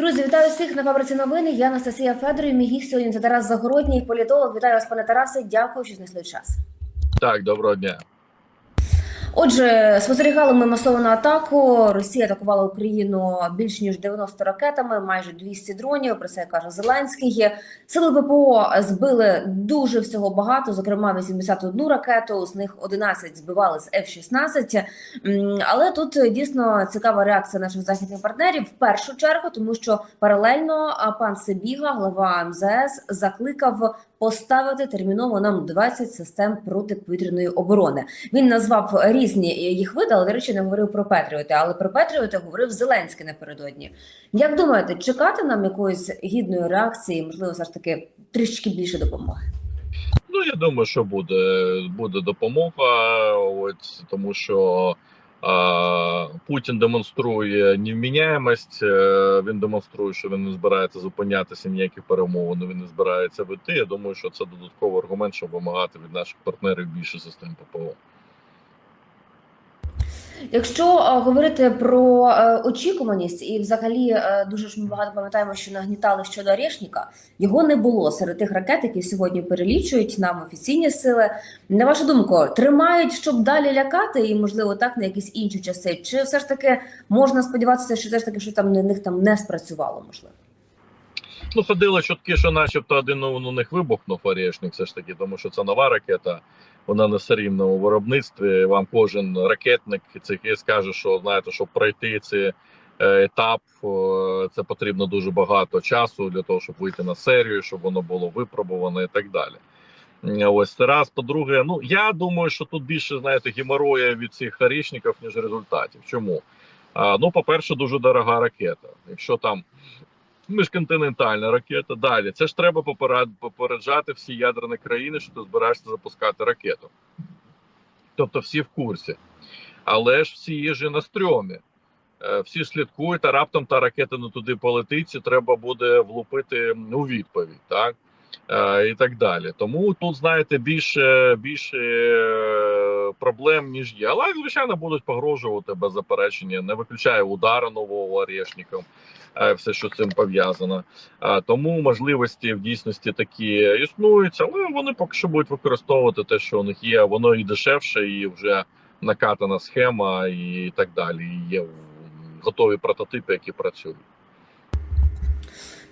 Друзі, вітаю всіх на фабриці новини. Я Анастасія Федорів. Мій сьогодні це Тарас Загородній, політолог. Вітаю вас, пане Тарасе. Дякую, що знайшли час. Так, доброго дня. Отже, спостерігали ми масовану атаку. Росія атакувала Україну більш ніж 90 ракетами, майже 200 дронів. Про це каже Зеленський. Сили ППО збили дуже всього багато, зокрема 81 ракету. З них 11 збивали з F-16. Але тут дійсно цікава реакція наших західних партнерів в першу чергу, тому що паралельно пан Сибіга, глава МЗС, закликав поставити терміново нам 20 систем протиповітряної оборони. Він назвав різні їх види, але, до речі, не говорив про Петріоти. Але про Петріоти говорив Зеленський напередодні. Як думаєте, чекати нам якоїсь гідної реакції, можливо, все ж таки трішки більше допомоги? Ну я думаю, що буде буде допомога, от тому що Путін демонструє невміняємость. е, Він демонструє, що він не збирається зупинятися ніяких перемовин. Він не збирається вийти. Я думаю, що це додатковий аргумент, щоб вимагати від наших партнерів більше систем ППО. Якщо е, говорити про е, очікуваність, і взагалі е, дуже ж ми багато пам'ятаємо, що нагнітали щодо Орешника, його не було серед тих ракет, які сьогодні перелічують нам офіційні сили. На вашу думку, тримають, щоб далі лякати, і можливо так на якісь інші часи, чи все ж таки можна сподіватися, що все ж таки що там на них там не спрацювало, можливо? Ну, ходили чутки, що начебто один у них вибухнув орешник, все ж таки, тому що це нова ракета, вона на серійному виробництві. Вам кожен ракетник цей скаже, що знаєте, щоб пройти цей етап, е, це потрібно дуже багато часу для того, щоб вийти на серію, щоб воно було випробувано і так далі. Ось це раз. По-друге, ну я думаю, що тут більше знаєте геморроя від цих орішників, ніж результатів. Чому? А, ну, по-перше, дуже дорога ракета. Якщо там міжконтинентальна ракета. Далі це ж треба попереджати всі ядерні країни, що ти збираєшся запускати ракету. Тобто всі в курсі. Але ж всі є ж на стрьомі. Е, Всі слідкують, а раптом та ракета не туди полетить, і треба буде влупити у відповідь, так? Е, І так далі. Тому тут, знаєте, більше більше е, проблем, ніж є. Але, звичайно, будуть погрожувати без заперечення. Не виключає удара нового орешником все, що з цим пов'язано. Тому можливості в дійсності такі існують, але вони поки що будуть використовувати те, що у них є. Воно і дешевше, і вже накатана схема, і так далі. Є готові прототипи, які працюють.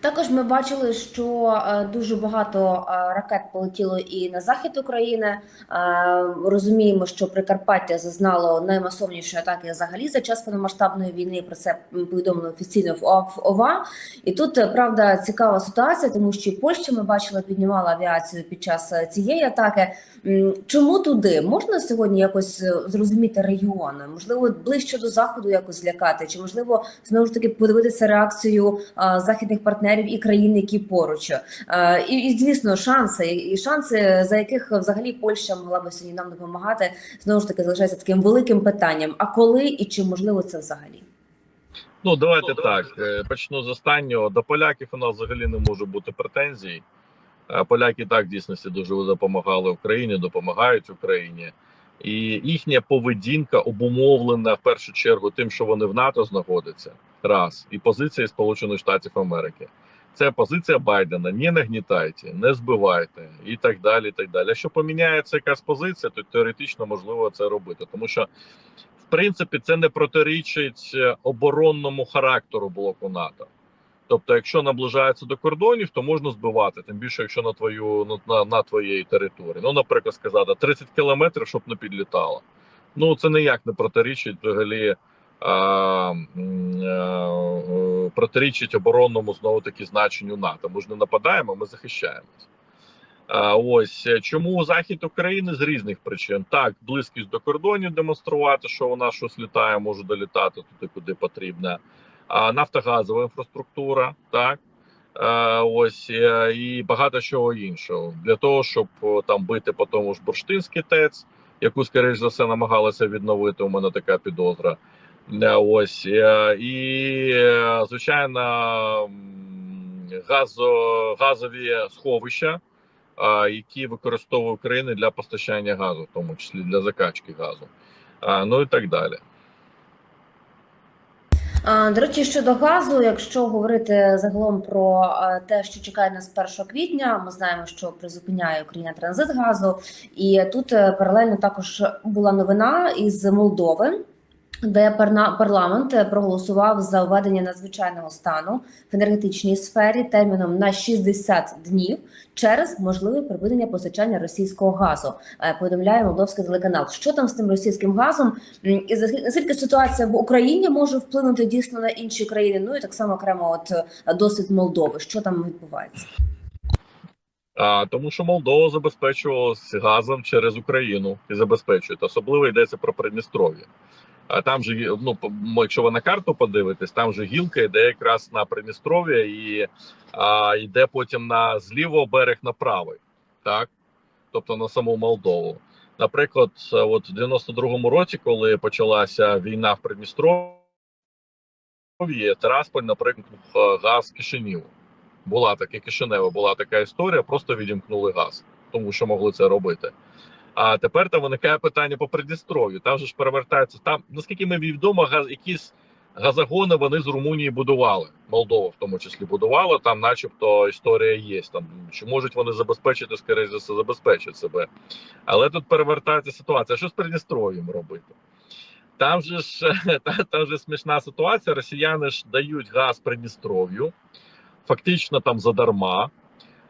Також ми бачили, що е, дуже багато е, ракет полетіло і на захід України. Е, розуміємо, що Прикарпаття зазнало наймасовнішої атаки взагалі за час повномасштабної війни. Про це повідомлено офіційно в ОВА. І тут правда цікава ситуація, тому що Польща ми бачили, піднімала авіацію під час цієї атаки. Чому туди можна сьогодні якось зрозуміти регіони? Можливо, ближче до заходу якось злякати, чи можливо знову ж таки подивитися реакцію західних партнерів і країн, які поруч, і, і звісно, шанси і шанси, за яких взагалі Польща могла би сьогодні нам допомагати, знову ж таки залишається таким великим питанням. А коли і чи можливо це взагалі? Ну, давайте так. е, Почну з останнього. До поляків у нас взагалі не може бути претензій. Е, Поляки так в дійсності дуже допомагали Україні, допомагають Україні. І їхня поведінка обумовлена в першу чергу тим, що вони в НАТО знаходяться. Раз і позиція Сполучених Штатів Америки. Це позиція Байдена. Не нагнітайте, не збивайте і так далі. І так далі. Якщо поміняється якась позиція, то теоретично можливо це робити, тому що в принципі це не протирічить е, оборонному характеру блоку НАТО. Тобто, якщо наближається до кордонів, то можна збивати, тим більше, якщо на твою на, на, на твоєї території. Ну, наприклад, сказати 30 кілометрів, щоб не підлітало. Ну це ніяк не протирічить взагалі. М, е, протирічить оборонному знову таки значенню НАТО. Ми ж не нападаємо, ми захищаємось. Ось е, чому захід України з різних причин так близькість до кордонів демонструвати, що вона щось літає, може долітати туди, куди потрібно. А нафтогазова інфраструктура, так е, ось е, і багато чого іншого для того, щоб там бити по тому ж бурштинський ТЕЦ, яку скоріш за все намагалися відновити. У мене така підозра. Ось е, і е, звичайно газо, газові сховища, які використовує Україна для постачання газу, в тому числі для закачки газу, ну і так далі. До речі, щодо газу, якщо говорити загалом про е, те, що чекає нас 1 квітня, ми знаємо, що призупиняє Україна транзит газу, і тут паралельно також була новина із Молдови. Де парламент е, проголосував за введення надзвичайного стану в енергетичній сфері терміном на 60 днів через можливе припинення постачання російського газу. Е, Повідомляє молдовський телеканал. Що там з тим російським газом? І наскільки ситуація в Україні може вплинути дійсно на інші країни? Ну і так само окремо, от е, досвід Молдови. Що там відбувається? А, тому що Молдова забезпечувалась газом через Україну і забезпечує. Особливо йдеться про Придністров'я. А там же ну, якщо ви на карту подивитесь, там же гілка йде якраз на Придністров'я і а, йде потім на з лівого берег на правий, так? Тобто на саму Молдову. Наприклад, е, от в 92-му році, коли почалася війна в Придністров'ї, Терасполь, наприклад, е, газ Кишиніву. Була таке Кишинева, була така історія, просто відімкнули газ, тому що могли це робити. А тепер там виникає питання по Придністров'ю. Там же ж перевертається. Там, наскільки мені відомо, газ, якісь газогони вони з Румунії будували. Молдова в тому числі будувала. Там, начебто, історія є. Там чи можуть вони забезпечити, скоріше за все, забезпечать себе. Але тут перевертається ситуація. Що з Придністров'ям робити? Там же ж там, там же смішна ситуація. Росіяни ж дають газ Придністров'ю, фактично там задарма.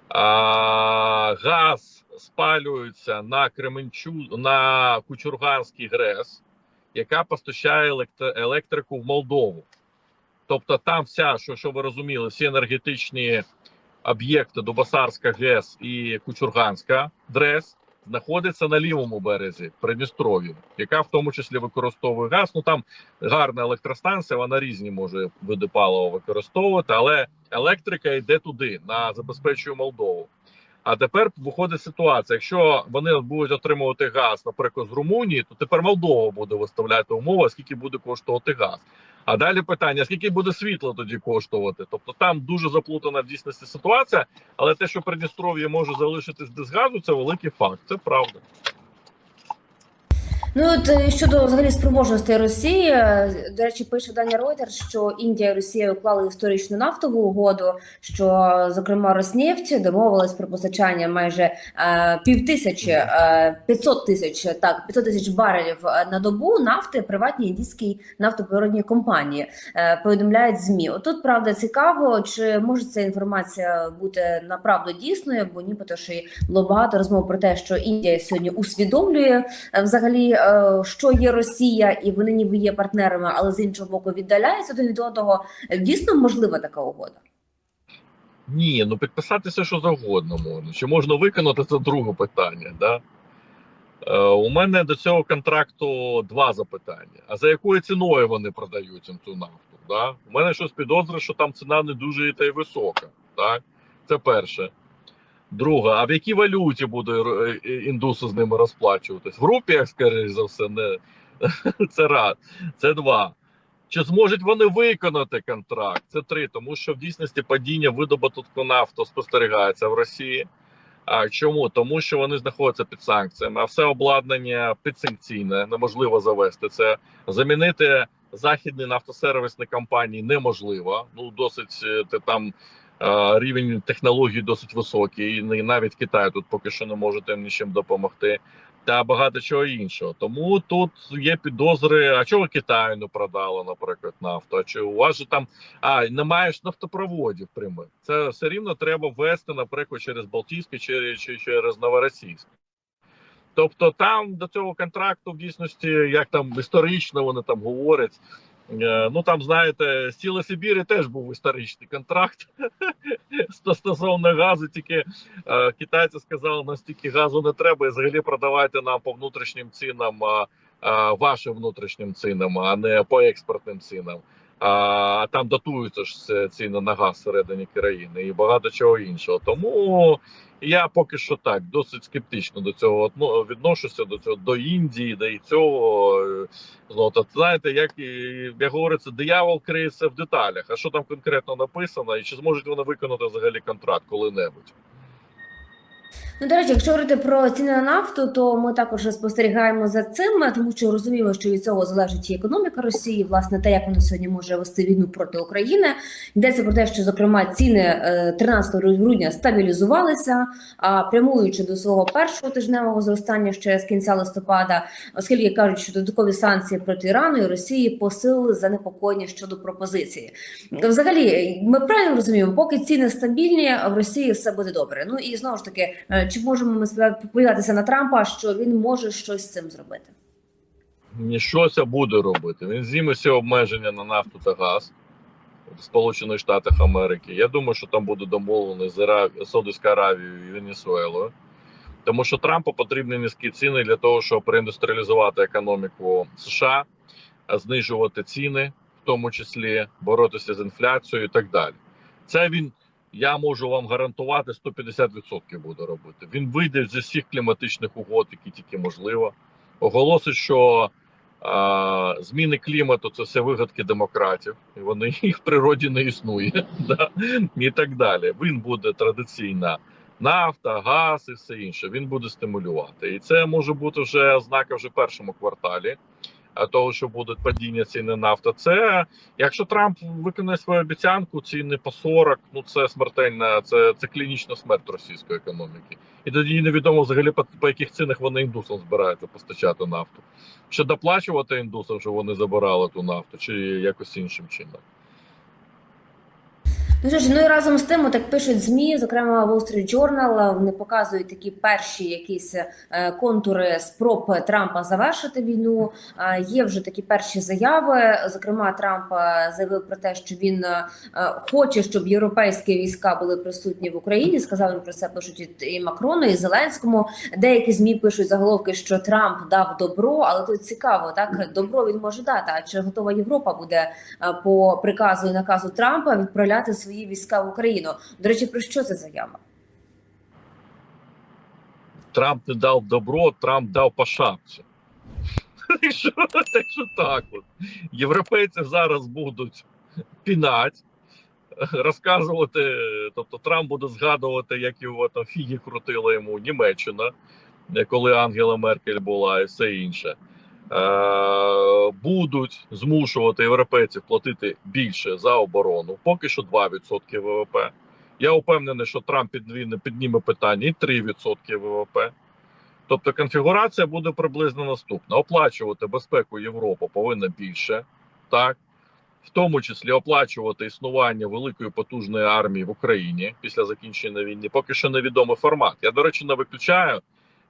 А, газ спалюється на Кременчу на Кучурганський ГРЕС, яка постачає електро- електрику в Молдову. Тобто, там вся, що, що ви розуміли, всі енергетичні об'єкти Дубасарська ГЕС і Кучурганська ДРЕС знаходяться на лівому березі Придністров'я, яка в тому числі використовує газ. Ну там гарна електростанція, вона різні може види палива використовувати, але електрика йде туди, на забезпечує Молдову. А тепер виходить ситуація: якщо вони будуть отримувати газ, наприклад, з Румунії, то тепер Молдова буде виставляти умови, скільки буде коштувати газ. А далі питання: скільки буде світло тоді коштувати? Тобто там дуже заплутана в дійсності ситуація, але те, що Придністров'я може залишитись без газу, це великий факт. Це правда. Ну от е, щодо взагалі спроможностей Росії, е, до речі, пише Даня Reuters, що Індія і Росія уклали історичну нафтову угоду. Що зокрема Роснефть домовилась про постачання майже е, півтисячі е, 500 тисяч так 500 тисяч барелів е, на добу нафти приватній індійській нафтоприродній компанії. Е, повідомляють змі. Отут правда цікаво, чи може ця інформація бути направду дійсною, бо нібито що було багато розмов про те, що Індія сьогодні усвідомлює е, взагалі, що є Росія, і вони ніби є партнерами, але з іншого боку віддаляються один від одного. Е, Дійсно можлива така угода. Ні, ну підписатися що завгодно можна. Чи можна виконати це друге питання? Да? Е, у мене до цього контракту два запитання. А за якою ціною вони продають цю нафту? Да? У мене щось підозрює, що там ціна не дуже та й висока. Так? Це перше. Друге, а в якій валюті буде е, е, індуси з ними розплачуватись? В рупіях, скоріш за все, не це раз. Це два. Чи зможуть вони виконати контракт? Це три, тому що в дійсності падіння видобутку нафту спостерігається в Росії. А чому? Тому що вони знаходяться під санкціями, а все обладнання підсанкційне, неможливо завести це. Замінити західні нафтосервісні компанії неможливо. Ну досить е, те там рівень технологій досить високий, і навіть Китай тут поки що не може тим нічим допомогти. Та багато чого іншого. Тому тут є підозри. А чого Китаю не продало, наприклад, нафту? А чи у вас же там а немає ж нафтопроводів прямих? Це все рівно треба ввести, наприклад, через Балтійське чи, через Новоросійськ. Тобто, там до цього контракту в дійсності, як там історично вони там говорять. Е, Ну там знаєте, Сіла Сибіри теж був історичний контракт стосовно газу. Тільки е, китайці сказали, нам стільки газу не треба, і взагалі продавайте нам по внутрішнім цінам, вашим внутрішнім цінам, а не по експортним цінам. А там датуються ж це ціни на газ всередині країни і багато чого іншого. Тому я поки що так досить скептично до цього відношуся до цього до Індії, до і цього знову та знаєте, як і як говориться, диявол криється в деталях. А що там конкретно написано, і чи зможуть вони виконати взагалі контракт коли-небудь? Ну, до речі, якщо говорити про ціни на нафту, то ми також спостерігаємо за цим, тому що розуміємо, що від цього залежить і економіка Росії, власне, те, як вона сьогодні може вести війну проти України. Йдеться про те, що зокрема ціни е, 13 грудня стабілізувалися, а прямуючи до свого першого тижневого зростання ще з кінця листопада, оскільки кажуть, що додаткові санкції проти Ірану і Росії посилили занепокоєння щодо пропозиції. Взагалі, ми правильно розуміємо, поки ціни стабільні, в Росії все буде добре. Ну і знову ж таки, е, чи можемо ми сподіватися на Трампа, що він може щось з цим зробити? Щось буде робити. Він зніме всі обмеження на нафту та газ в Сполучених Штатах Америки. Я думаю, що там буде домовлено з Ара... Саудовською Аравією і Венесуелою. Тому що Трампу потрібні низькі ціни для того, щоб реіндустріалізувати економіку США, знижувати ціни, в тому числі боротися з інфляцією і так далі. Це він, я можу вам гарантувати, 150% буде робити. Він вийде зі всіх кліматичних угод, які тільки можливо. Оголосить, що а, зміни клімату це все вигадки демократів, і вони їх в природі не існує. Да? І так далі. Він буде традиційна нафта, газ і все інше. Він буде стимулювати. І це може бути вже ознака вже першому кварталі. А, Того, що буде падіння ціни нафта, це якщо Трамп виконає свою обіцянку, ціни по 40, ну це смертельна, це, це клінічна смерть російської економіки. І тоді невідомо взагалі по, по яких цінах вони індусам збираються постачати нафту. Чи доплачувати індусам, що вони забирали ту нафту, чи якось іншим чином. Ну що ж, ну і разом з тим, так пишуть змі, зокрема Wall Street Journal, вони показують такі перші якісь е, контури спроб Трампа завершити війну. Є вже такі перші заяви. Зокрема, Трамп е, заявив про те, що він е, хоче, щоб європейські війська були присутні в Україні. Сказав про це пишуть і- Макрону, і Зеленському. Деякі змі пишуть заголовки, що Трамп дав добро, але тут цікаво, так добро він може дати. А чи готова Європа буде по приказу і наказу Трампа відправляти свої війська в Україну. До речі, про що це заява? Трамп не дав добро, Трамп дав по шапці. Так що, так що так от. Європейці зараз будуть пінати, розказувати. Тобто Трамп буде згадувати, як його там фіги крутила йому Німеччина, коли Ангела Меркель була і все інше. Е, будуть змушувати європейців платити більше за оборону, поки що 2% ВВП. Я впевнений, що Трамп підніме питання і 3% ВВП. Тобто конфігурація буде приблизно наступна: оплачувати безпеку Європи повинна більше, так в тому числі оплачувати існування великої потужної армії в Україні після закінчення війни. Поки що невідомий формат. Я, до речі, не виключаю,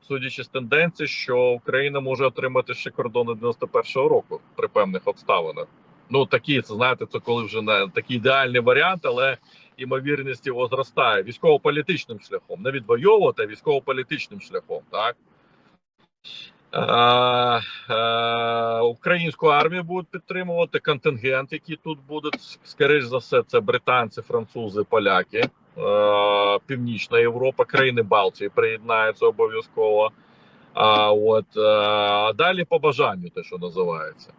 судячи з тенденцій, що Україна може отримати ще кордони 91-го року при певних обставинах. Ну такі це знаєте, це коли вже не такий ідеальний варіант, але імовірність його зростає військово-політичним шляхом, не відвоювати, а військово-політичним шляхом, так. Е, е, українську армію будуть підтримувати контингент, які тут будуть, скоріш за все, це британці, французи, поляки, Північна Європа, країни Балтії приєднаються обов'язково. А от е, а далі по бажанню, те, що називається,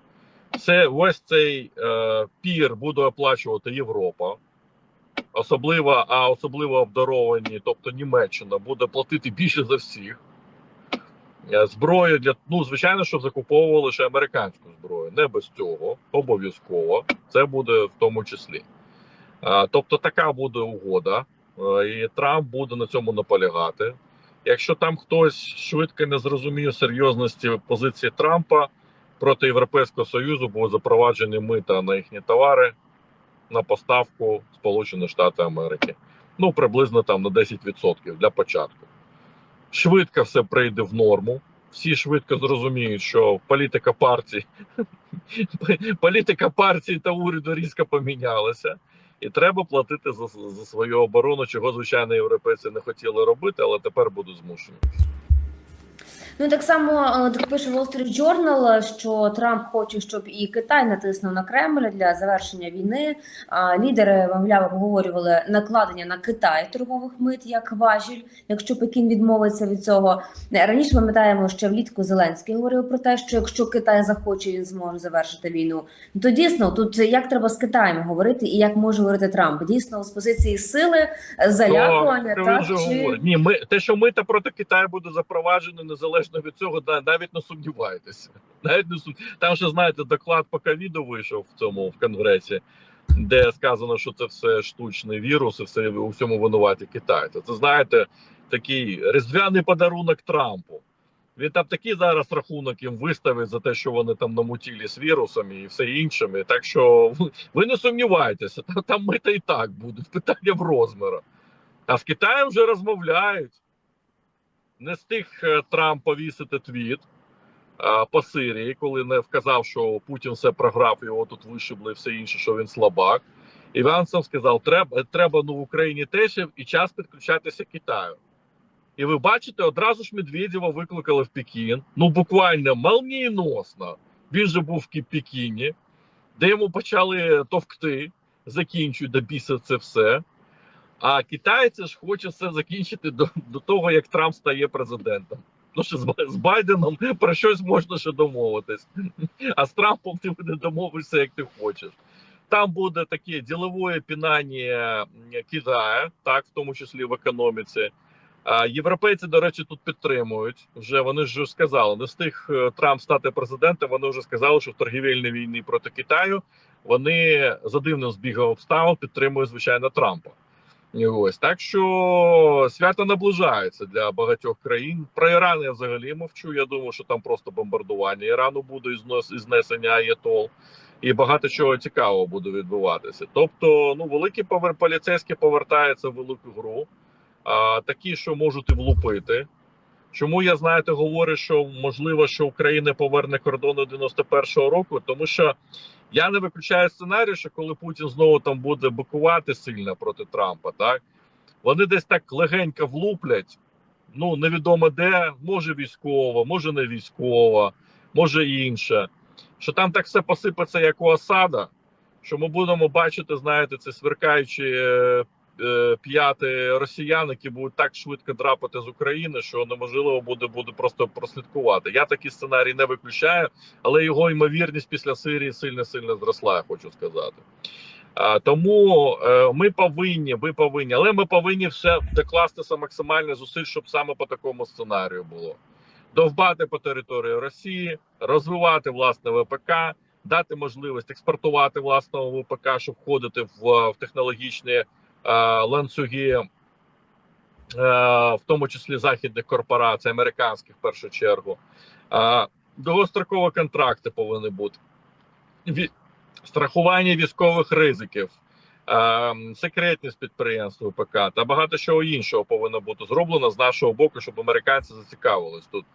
це ось цей е, пір буде оплачувати Європа. Особливо, а особливо обдаровані, тобто Німеччина буде платити більше за всіх. Е, Зброю для ну, звичайно, що закуповували лише американську зброю, не без цього, обов'язково. Це буде в тому числі. Е, Тобто, така буде угода, е, і Трамп буде на цьому наполягати. Якщо там хтось швидко не зрозуміє серйозності позиції Трампа проти Європейського Союзу, будуть запроваджені мита на їхні товари на поставку Сполучених Штатів Америки. Ну, приблизно там на 10% для початку. Швидко все прийде в норму. Всі швидко зрозуміють, що політика партії, політика партії та уряду різко помінялася, і треба платити за, за свою оборону, чого звичайно європейці не хотіли робити, але тепер будуть змушені. Ну так само е, так пише Wall Street Journal, що Трамп хоче, щоб і Китай натиснув на Кремль для завершення війни. А лідери мовляв обговорювали накладення на Китай торгових мит як важіль, якщо Пекін відмовиться від цього. Е, Раніше пам'ятаємо, що влітку Зеленський говорив про те, що якщо Китай захоче, він зможе завершити війну. Ну, То дійсно тут як треба з Китаєм говорити, і як може говорити Трамп? Дійсно з позиції сили е, залякування, так чи. Ні, ми те, що мита проти Китаю буде запроваджено незалежно від цього, навіть не сумнівайтеся. Навіть не сум... Там ще знаєте, доклад по ковіду вийшов в цьому в конгресі, де сказано, що це все штучний вірус, і все у всьому винуваті Китай. То це знаєте, такий різдвяний подарунок Трампу. Він там такий зараз рахунок їм виставить за те, що вони там намутілі з вірусами і все іншими. Так що ви не сумнівайтеся, там, мита і так будуть. Питання в розмірах. А з Китаєм вже розмовляють. Не встиг е, Трамп повісити твіт а, по Сирії, коли не вказав, що Путін все програв, його тут вишибли все інше, що він слабак. Іван сам сказав: треба, треба ну, в Україні теж і час підключатися Китаю. І ви бачите, одразу ж Медведєва викликали в Пекін. Ну, буквально молнієносно. Він же був в Пекіні, де йому почали товкти, закінчують до біса це все. А китайці ж хочуть все закінчити до, до того, як Трамп стає президентом. Ну що з, Байденом про щось можна ще домовитись. А з Трампом ти не домовишся, як ти хочеш. Там буде таке ділове пінання Китаю, так, в тому числі в економіці. А європейці, до речі, тут підтримують. Вже вони ж сказали, не встиг е, Трамп стати президентом. Вони вже сказали, що в торгівельній війні проти Китаю вони за дивним збігом обставин підтримують звичайно Трампа. Ось так що свято наближається для багатьох країн. Про Іран я взагалі мовчу. Я думаю, що там просто бомбардування Ірану буде і знесення аєтол, і багато чого цікавого буде відбуватися. Тобто, ну великі повер поліцейські повертаються в велику гру, а, такі, що можуть і влупити. Чому я знаєте, говорю, що можливо, що Україна поверне кордони 91-го року, тому що я не виключаю сценарій, що коли Путін знову там буде бикувати сильно проти Трампа, так вони десь так легенько влуплять. Ну невідомо де, може військово, може не військово, може інше. Що там так все посипеться, як у осада, що ми будемо бачити, знаєте, це сверкаючі е, п'яти росіян, які будуть так швидко драпати з України, що неможливо буде, буде просто прослідкувати. Я такий сценарій не виключаю, але його ймовірність після Сирії сильно сильно зросла, я хочу сказати. Тому е, ми повинні, ви повинні, але ми повинні все докластися максимально зусиль, щоб саме по такому сценарію було. Довбати по території Росії, розвивати власне ВПК, дати можливість експортувати власного ВПК, щоб входити в, в технологічні е, ланцюги, е, в тому числі західних корпорацій, американських в першу чергу. Е, довгострокові контракти повинні бути. Страхування військових ризиків, е, секретність підприємств ВПК та багато чого іншого повинно бути зроблено з нашого боку, щоб американці зацікавились тут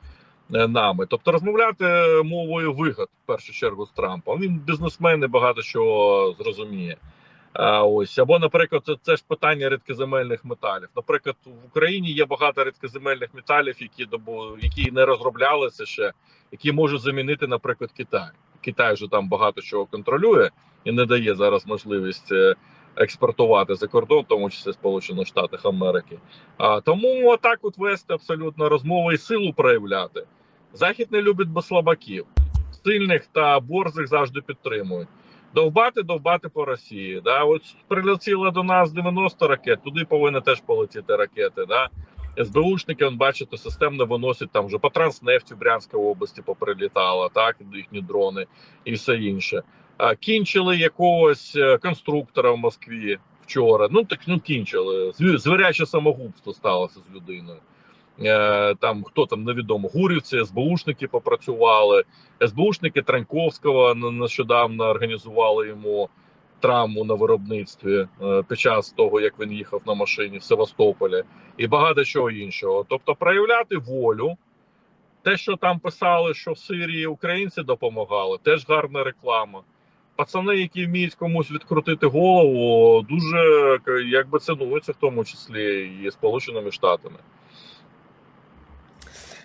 е, нами. Тобто розмовляти мовою вигод в першу чергу з Трампом. Він бізнесмен і багато чого зрозуміє. А, ось або, наприклад, це, ж питання рідкоземельних металів. Наприклад, в Україні є багато рідкоземельних металів, які добу, які не розроблялися ще, які можуть замінити, наприклад, Китай. Китай вже там багато чого контролює і не дає зараз можливість е, експортувати за кордон, в тому числі Сполучених Штатів Америки. А тому отак от вести абсолютно розмови і силу проявляти. Захід не любить слабаків, сильних та борзих завжди підтримують. Довбати, довбати по Росії. Да? От прилетіло до нас 90 ракет, туди повинні теж полетіти ракети. Да? СБУшники, он, бачите, системно виносять там вже по Транснефті Брянській області поприлітало, так, їхні дрони і все інше. А, кінчили якогось е, конструктора в Москві вчора. Ну так ну кінчили. Зві- Звіряче самогубство сталося з людиною. Е, там хто там невідомо, гурівці, СБУшники попрацювали. СБУшники Траньковського нещодавно організували йому травму на виробництві е, під час того, як він їхав на машині в Севастополі, і багато чого іншого. Тобто, проявляти волю. Те, що там писали, що в Сирії українці допомагали, теж гарна реклама. Пацани, які вміють комусь відкрутити голову, дуже якби цінуються, в тому числі і Сполученими Штатами.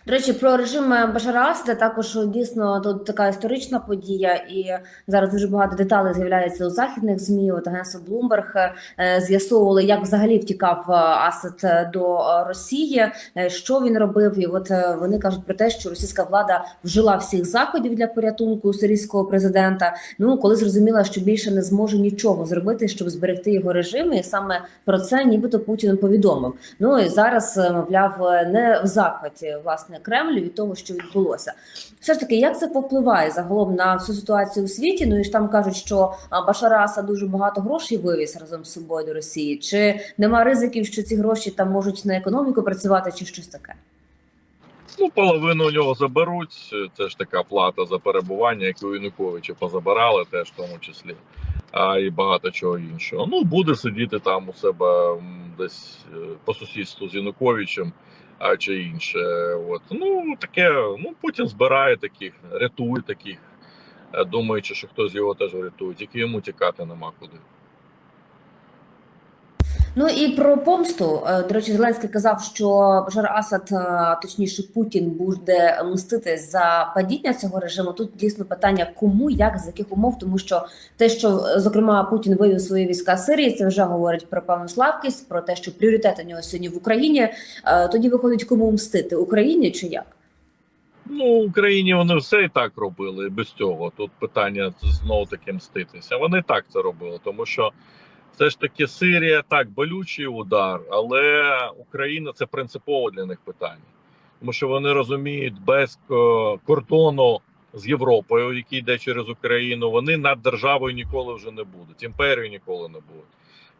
Речі, про режим Башара Асада також дійсно тут така історична подія, і зараз дуже багато деталей з'являється у західних змі. От агентство Bloomberg е, з'ясовували, як взагалі втікав е, Асад е, до е, Росії, е, що він робив. І от е, вони кажуть про те, що російська влада вжила всіх заходів для порятунку сирійського президента. Ну коли зрозуміла, що більше не зможе нічого зробити, щоб зберегти його режим, і саме про це нібито Путін повідомив. Ну і зараз, е, мовляв, е, не в захваті власне Кремль від того, що відбулося. Все ж таки, як це повпливає загалом на всю ситуацію у світі? Ну і ж там кажуть, що а, Башар Асад дуже багато грошей вивіз разом з собою до Росії. Чи нема ризиків, що ці гроші там можуть на економіку працювати, чи щось таке? Ну, половину нього заберуть. Це ж така плата за перебування, яку Януковича позабирали, теж в тому числі, а і багато чого іншого. Ну, буде сидіти там у себе десь е, по сусідству з Януковичем а, чи інше. От. Ну, таке, ну, Путін збирає таких, рятує таких, е, думаючи, що хтось його теж врятує, тільки йому тікати нема куди. Ну і про помсту. Е, До речі, Зеленський казав, що Башар Асад, е, точніше Путін, буде мстити за падіння цього режиму. Тут дійсно питання, кому, як, з яких умов, тому що те, що зокрема Путін вивів свої війська з Сирії, це вже говорить про певну слабкість, про те, що пріоритет у нього сьогодні в Україні. Е, Тоді виходить, кому мстити Україні чи як? Ну, в Україні вони все і так робили без цього. Тут питання знову таки мститися. Вони так це робили, тому що все ж таки Сирія так болючий удар, але Україна це принципово для них питання, тому що вони розуміють, без е, кордону з Європою, який йде через Україну, вони над державою ніколи вже не будуть. Імперією ніколи не будуть.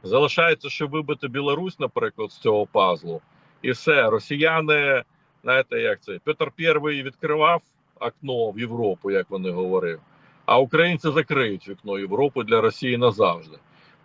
Залишається, що вибити Білорусь, наприклад, з цього пазлу, і все росіяни. Знаєте, як це? Петр І відкривав окно в Європу, як вони говорили, а українці закриють вікно Європи для Росії назавжди.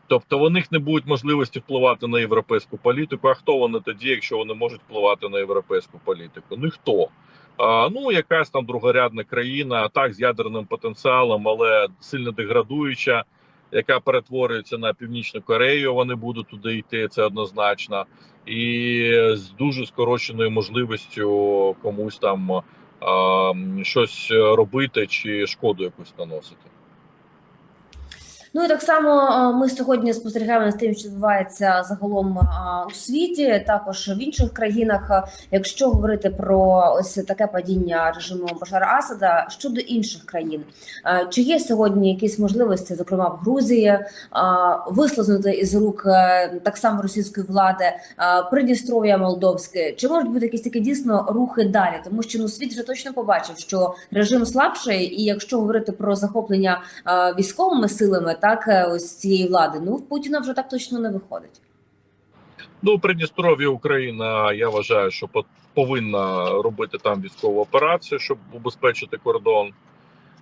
Тобто у них не буде можливості впливати на європейську політику. А хто вони тоді, якщо вони можуть впливати на європейську політику? Ніхто. А, ну, якась там другорядна країна, так з ядерним потенціалом, але сильно деградуюча, яка перетворюється на Північну Корею. Вони будуть туди йти, це однозначно і з дуже скороченою можливістю комусь там а, щось робити чи шкоду якусь наносити. Ну і так само ми сьогодні спостерігаємо з тим, що відбувається загалом у світі, також в інших країнах. Якщо говорити про ось таке падіння режиму Башара Асада щодо інших країн, чи є сьогодні якісь можливості, зокрема в Грузії, вислизнути із рук е, так само російської влади Придністров'я Молдовське? Чи можуть бути якісь такі дійсно рухи далі? Тому що ну світ вже точно побачив, що режим слабший, і якщо говорити про захоплення військовими силами, так е, ось цієї влади, ну в Путіна вже так точно не виходить. Ну, Придністров'я Україна, я вважаю, що по- повинна робити там військову операцію, щоб убезпечити кордон.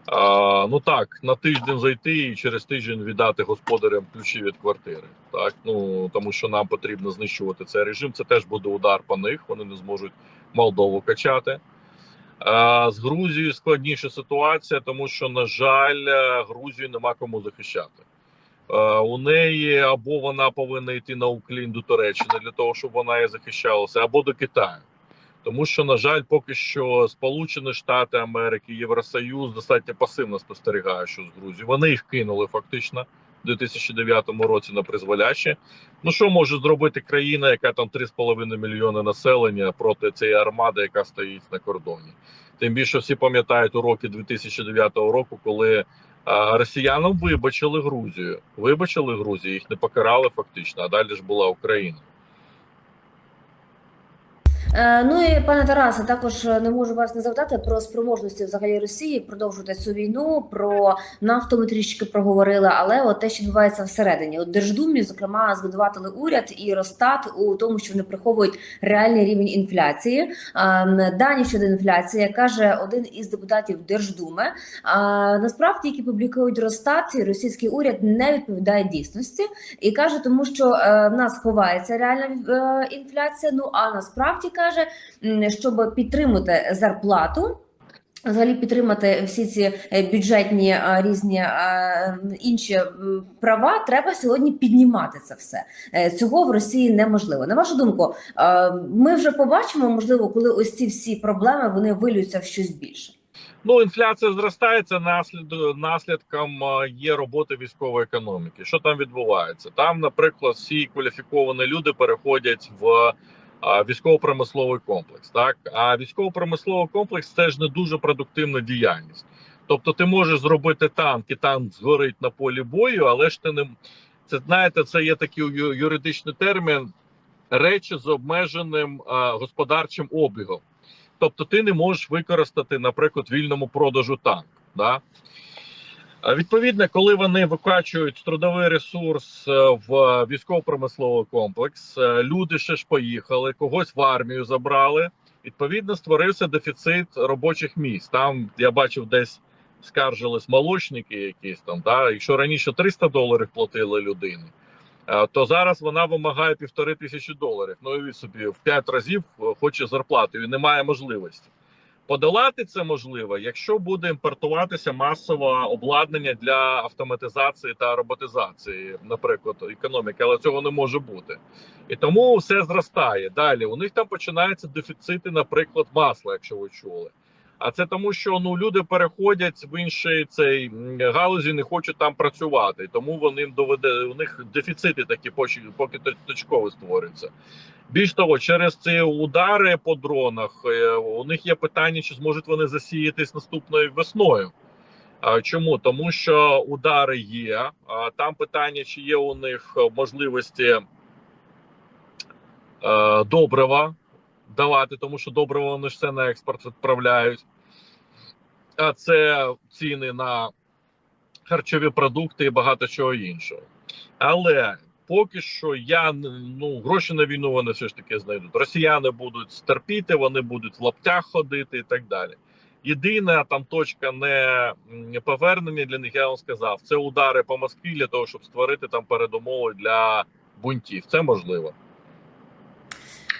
А, ну так, на тиждень зайти і через тиждень віддати господарям ключі від квартири. Так, ну тому що нам потрібно знищувати цей режим. Це теж буде удар по них. Вони не зможуть Молдову качати. А, з Грузією складніша ситуація, тому що, на жаль, е, Грузію нема кому захищати. Е, у неї або вона повинна йти на уклін до Туреччини для того, щоб вона і захищалася, або до Китаю. Тому що, на жаль, поки що Сполучені Штати Америки, Євросоюз достатньо пасивно спостерігає, що з Грузією. Вони їх кинули фактично у 2009 році на призволяще. Ну що може зробити країна, яка там 3,5 мільйони населення проти цієї армади, яка стоїть на кордоні? Тим більше всі пам'ятають уроки 2009 року, коли а, росіянам вибачили Грузію. Вибачили Грузію, їх не покарали фактично, а далі ж була Україна. Е, ну і пане Тарасе, також не можу вас не запитати про спроможності взагалі Росії продовжувати цю війну. Про нафту ми трішки проговорили, але от те, що відбувається всередині, от Держдумі, зокрема, звинуватили уряд і Росстат у тому, що вони приховують реальний рівень інфляції. Е, Дані щодо інфляції каже один із депутатів Держдуми. А насправді, які публікують Росстат, російський уряд не відповідає дійсності і каже, тому що е, в нас ховається реальна е, інфляція. Ну а насправді каже, м, щоб підтримати зарплату. Взагалі підтримати всі ці е, бюджетні різні інші права, треба сьогодні піднімати це все. Е, Цього в Росії неможливо. На вашу думку, ми вже побачимо, можливо, коли ось ці всі проблеми вони вилюються в щось більше. Ну, інфляція зростається наслід, наслідком е, є роботи військової економіки. Що там відбувається? Там, наприклад, всі кваліфіковані люди переходять в військово-промисловий комплекс. Так, а військово-промисловий комплекс це ж не дуже продуктивна діяльність. Тобто, ти можеш зробити танк, і танк згорить на полі бою, але ж ти не це знаєте, це є такий юридичний термін речі з обмеженим е, господарчим обігом. Тобто ти не можеш використати, наприклад, вільному продажу танк. Да? Відповідно, коли вони викачують трудовий ресурс е, в військово-промисловий комплекс, е, люди ще ж поїхали, когось в армію забрали. Відповідно, створився дефіцит робочих місць. Там я бачив десь скаржились молочники, якісь там. Да? Якщо раніше 300 доларів платили людині, е, то зараз вона вимагає півтори тисячі доларів. Ну і собі в п'ять разів хоче зарплату і немає можливості. Подолати це можливо, якщо буде імпортуватися масове обладнання для автоматизації та роботизації, наприклад, економіки, але цього не може бути. І тому все зростає. Далі у них там починаються дефіцити, наприклад, масла, якщо ви чули. А це тому, що ну люди переходять в інший цей галузі, не хочуть там працювати. Тому вони доведе у них дефіцити такі поки, поки точково створюються. Більш того, через ці удари по дронах е, у них є питання, чи зможуть вони засіятись наступною весною. Чому? Тому що удари є. А Там питання, чи є у них можливості е, добрива давати, тому що добрива вони ж все на експорт відправляють. А це ціни на харчові продукти і багато чого іншого. Але поки що я ну гроші на війну вони все ж таки знайдуть. Росіяни будуть терпіти, вони будуть в лаптях ходити і так далі. Єдина там точка не повернення для них, я вам сказав, це удари по Москві для того, щоб створити там передумови для бунтів. Це можливо.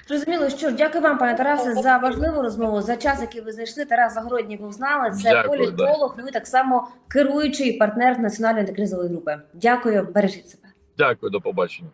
Зрозуміло, що дякую вам, пане Тарасе, за важливу розмову, за час, який ви знайшли. Тарас Загородній був з нами. Це Дякую, політолог, ну і так само керуючий партнер національної антикризової групи. Дякую, бережіть себе. Дякую, до побачення.